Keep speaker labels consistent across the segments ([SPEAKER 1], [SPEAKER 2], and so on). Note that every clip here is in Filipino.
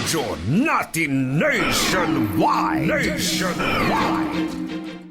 [SPEAKER 1] Radyo natin nationwide. Nationwide.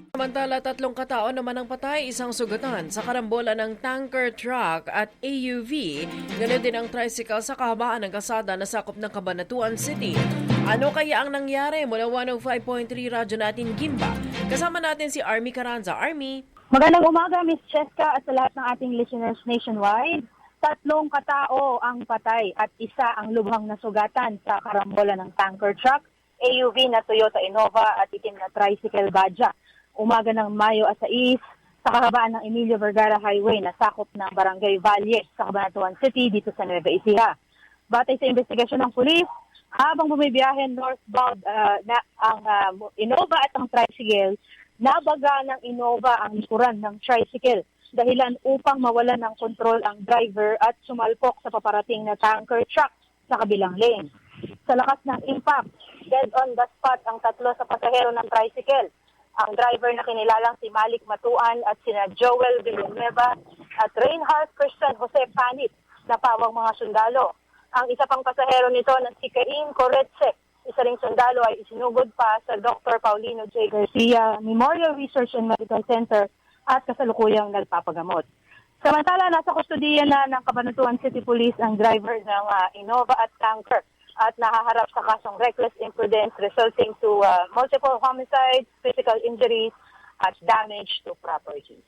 [SPEAKER 2] Samantala, tatlong katao naman ang patay, isang sugatan sa karambola ng tanker truck at AUV. Ganun din ang tricycle sa kahabaan ng kasada na sakop ng Cabanatuan City. Ano kaya ang nangyari mula 105.3 Radyo natin Gimba? Kasama natin si Army Caranza. Army,
[SPEAKER 3] Magandang umaga, Miss Cheska at sa lahat ng ating listeners nationwide. Tatlong katao ang patay at isa ang lubhang nasugatan sa karambola ng tanker truck, AUV na Toyota Innova at itim na tricycle Badja. Umaga ng Mayo 6 sa kahabaan ng Emilio Vergara Highway na sakop ng Barangay Valles sa Cabanatuan City dito sa Nueva Ecija. Batay sa investigasyon ng pulis, habang bumibiyahe northbound ah, na ang ah, Innova at ang tricycle, nabaga ng Innova ang likuran ng tricycle dahilan upang mawalan ng kontrol ang driver at sumalpok sa paparating na tanker truck sa kabilang lane. Sa lakas ng impact, dead on the spot ang tatlo sa pasahero ng tricycle. Ang driver na kinilalang si Malik Matuan at sina Joel Villanueva at Reinhardt Christian Jose Panit na pawang mga sundalo. Ang isa pang pasahero nito na si Cain Coretse, isa ring sundalo ay isinugod pa sa Dr. Paulino J. Garcia Memorial Research and Medical Center at kasalukuyang nagpapagamot. Samantala, nasa kustudiya na ng Cabanatuan City Police ang driver ng ah, Innova at tanker at nahaharap sa kasong reckless imprudence resulting to ah, multiple homicides, physical injuries, at damage to property.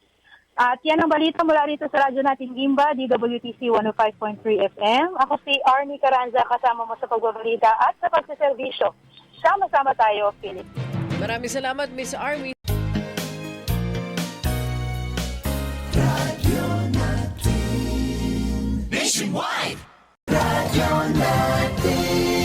[SPEAKER 3] At yan ang balita mula rito sa radyo natin Gimba, DWTC 105.3 FM. Ako si Arnie Caranza, kasama mo sa pagbabalita at sa pagsaservisyo. Sama-sama tayo, Philip.
[SPEAKER 2] maraming salamat Miss Army.
[SPEAKER 1] Nationwide. Natin.